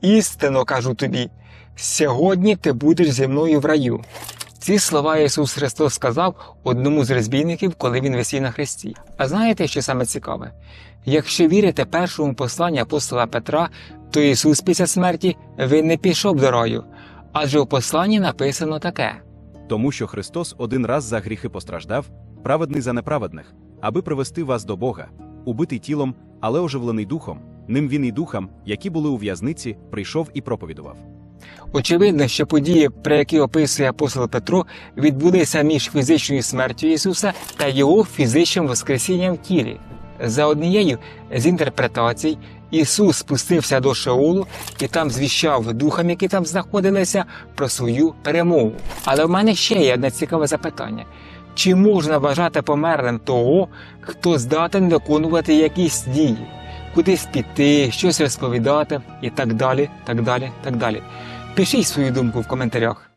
істинно кажу тобі, сьогодні ти будеш зі мною в раю. Ці слова Ісус Христос сказав одному з розбійників, коли він висів на хресті. А знаєте, що саме цікаве? Якщо вірите першому посланню апостола Петра, то Ісус після смерті він не пішов до раю, адже у посланні написано таке. Тому що Христос один раз за гріхи постраждав, праведний за неправедних, аби привести вас до Бога, убитий тілом, але оживлений духом, ним він і духам, які були у в'язниці, прийшов і проповідував. Очевидно, що події, про які описує апостол Петро, відбулися між фізичною смертю Ісуса та його фізичним воскресінням в тілі. За однією з інтерпретацій, Ісус спустився до Шеолу і там звіщав духам, які там знаходилися, про свою перемогу. Але в мене ще є одне цікаве запитання: чи можна вважати померлим того, хто здатен виконувати якісь дії, кудись піти, щось розповідати і так далі, так далі, так далі. Пишіть свою думку в коментарях.